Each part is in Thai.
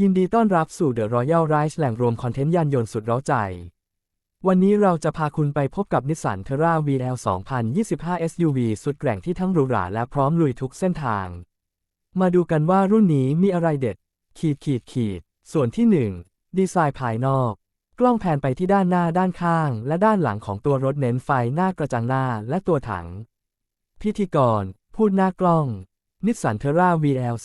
ยินดีต้อนรับสู่ The Royal Rise แหล่งรวมคอนเทนต์ยานยนต์สุดเร้าใจ วันนี้เราจะพาคุณไปพบกับนิสสันเทรา VL 2025 SUV สุดแกร่งที่ทั้งหรูหราและพร้อมลุยทุกเส้นทาง มาดูกันว่ารุ่นนี้มีอะไรเด็ด ขีดขีดขีด ส่วนที่ 1 ดีไซน์ภายนอก กล้องแผนไปที่ด้านหน้าด้านข้าง และด้านหลังของตัวรถเน้นไฟหน้ากระจังหน้าและตัวถัง พิธีกร พูดหน้ากล้อง นิสสันเทรา VL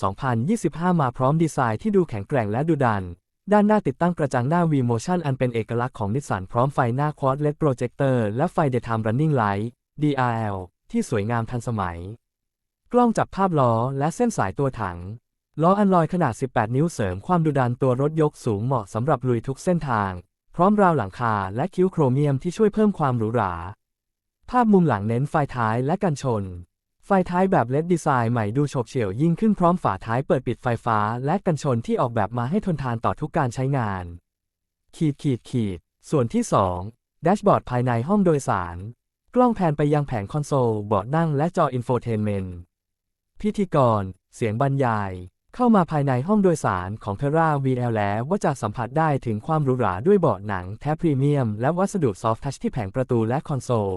2025 มาพร้อมดีไซน์ที่ดูแข็งแกร่งและดุดัน ด้านหน้าติดตั้งกระจังหน้า V-Motion อันเป็นเอกลักษณ์ของนิสสันพร้อมไฟหน้า Quad LED Projector และไฟ Daytime Running Light DRL ที่สวยงามทันสมัย กล้องจับภาพล้อและเส้นสายตัวถัง ล้ออันลอยขนาด 18 นิ้วเสริมความดุดันตัวรถยกสูงเหมาะสำหรับลุยทุกเส้นทาง พร้อมราวหลังคาและคิ้วโครเมียมที่ช่วยเพิ่มความหรูหรา ภาพมุมหลังเน้นไฟท้ายและกันชน ไฟท้ายแบบเลดดีไซน์ใหม่ดูโฉบเฉี่ยวยิ่งขึ้นพร้อมฝาท้ายเปิดปิดไฟฟ้า และกันชนที่ออกแบบมาให้ทนทานต่อทุกการใช้งาน ขีดขีดขีด ส่วนที่ 2 แดชบอร์ดภายในห้องโดยสาร กล้องแผนไปยังแผงคอนโซลเบาะนั่งและจออินโฟเทนเมนต์พิธีกร เสียงบรรยาย เข้ามาภายในห้องโดยสารของ Terra VL แล้วว่าจะสัมผัสได้ถึงความหรูหราด้วยเบาะหนังแท้พรีเมียม และวัสดุซอฟท์ทัชที่แผงประตูและคอนโซล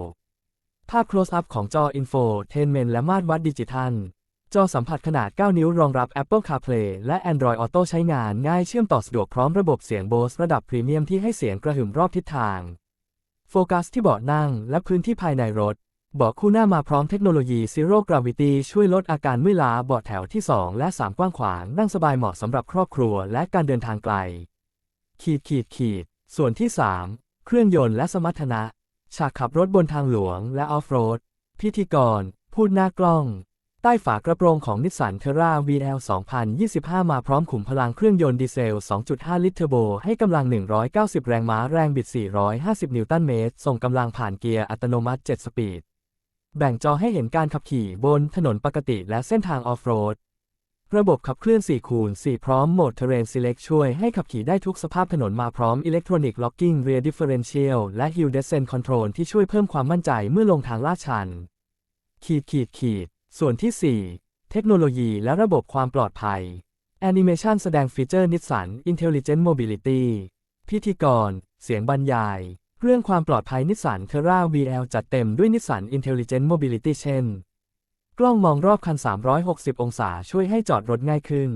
ภาพ close up ของจอ Infotainment และมาตรวัดดิจิทัล จอสัมผัสขนาด 9 นิ้วรองรับ Apple CarPlay และ Android Auto ใช้งานง่ายเชื่อมต่อสะดวกพร้อมระบบเสียง Bose ระดับพรีเมียมที่ให้เสียงกระหึ่มรอบทิศทาง โฟกัสที่เบาะนั่งและพื้นที่ภายในรถเบาะคู่หน้ามาพร้อมเทคโนโลยี Zero Gravity ช่วยลดอาการเมื่อยล้าเบาะแถวที่ 2 และ 3 กว้างขวางนั่งสบายเหมาะสำหรับครอบครัวและการเดินทางไกล ขีดขีดขีด ส่วนที่ 3 เครื่องยนต์และสมรรถนะ ฉากขับรถบนทางหลวงและออฟโรด พิธีกร พูดหน้ากล้อง ใต้ฝากระโปรงของนิสสันเทรา VL 2025 มาพร้อมขุมพลังเครื่องยนต์ดีเซล 2.5 ลิตรเทอร์โบ ให้กำลัง 190 แรงม้าแรงบิด 450 นิวตันเมตร ส่งกำลังผ่านเกียร์อัตโนมัติ 7 สปีด แบ่งจอให้เห็นการขับขี่บนถนนปกติและเส้นทางออฟโรด ระบบขับเคลื่อน4คูณ4พร้อมโหมด Terrain Select ช่วยให้ขับขี่ได้ทุกสภาพถนนมาพร้อม Electronic Locking Rear Differential และ Hill Descent Control ที่ช่วยเพิ่มความมั่นใจเมื่อลงทางลาดชัน ขีดขีดขีด ส่วนที่ 4 เทคโนโลยีและระบบความปลอดภัยแอนิเมชันแสดงฟีเจอร์นิสสัน Intelligent Mobility พิธีกร เสียงบรรยาย เรื่องความปลอดภัยนิสสันเทรา VL จัดเต็มด้วยนิสสัน Intelligent Mobility เช่น กล้องมองรอบคัน 360 องศาช่วยให้จอดรถง่ายขึ้น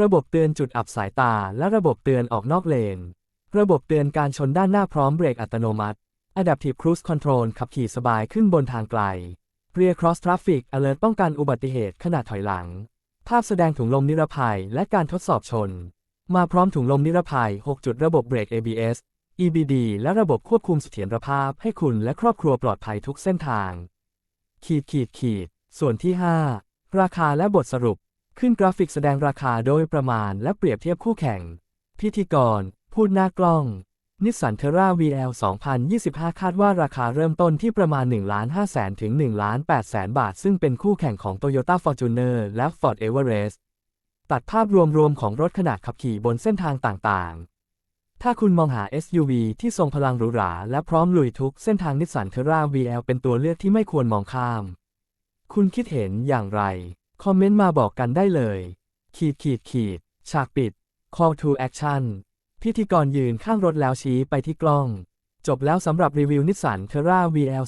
ระบบเตือนจุดอับสายตาและระบบเตือนออกนอกเลน ระบบเตือนการชนด้านหน้าพร้อมเบรกอัตโนมัติ Adaptive Cruise Control ขับขี่สบายขึ้นบนทางไกล Rear Cross Traffic Alert ป้องกันอุบัติเหตุขณะถอยหลัง ภาพแสดงถุงลมนิรภัยและการทดสอบชน มาพร้อมถุงลมนิรภัย 6 จุดระบบเบรก ABS EBD และระบบควบคุมเสถียรภาพให้คุณและครอบครัวปลอดภัยทุกเส้นทาง ขีดขีดขีด ส่วนที่ 5 ราคาและบทสรุป ขึ้นกราฟิกแสดงราคาโดยประมาณและเปรียบเทียบคู่แข่ง พิธีกร พูดหน้ากล้องนิสสันเทรา VL 2025 คาดว่าราคาเริ่มต้นที่ประมาณ 1 5 0 0 0 0ถึง1 8 0 0 0 0 บาท ซึ่งเป็นคู่แข่งของ Toyota Fortuner และ Ford Everest ตัดภาพรวมๆของรถขนาดขับขี่บนเส้นทางต่างๆ ถ้าคุณมองหา SUV ที่ทรงพลังหรูหรา และพร้อมลุยทุกเส้นทางนิสสันเทรา VL เป็นตัวเลือกที่ไม่ควรมองข้าม คุณคิดเห็นอย่างไร คอมเมนต์มาบอกกันได้เลย ขีดขีดขีด ฉากปิด Call to Action พิธีกรยืนข้างรถแล้วชี้ไปที่กล้อง จบแล้วสำหรับรีวิวนิสสันเทรา VL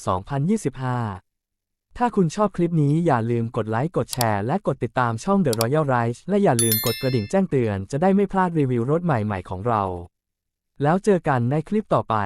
2025 ถ้าคุณชอบคลิปนี้อย่าลืมกดไลค์ กดแชร์ และกดติดตามช่อง The Royal Rise และอย่าลืมกดกระดิ่งแจ้งเตือนจะได้ไม่พลาดรีวิวรถใหม่ๆของเรา แล้วเจอกันในคลิปต่อไป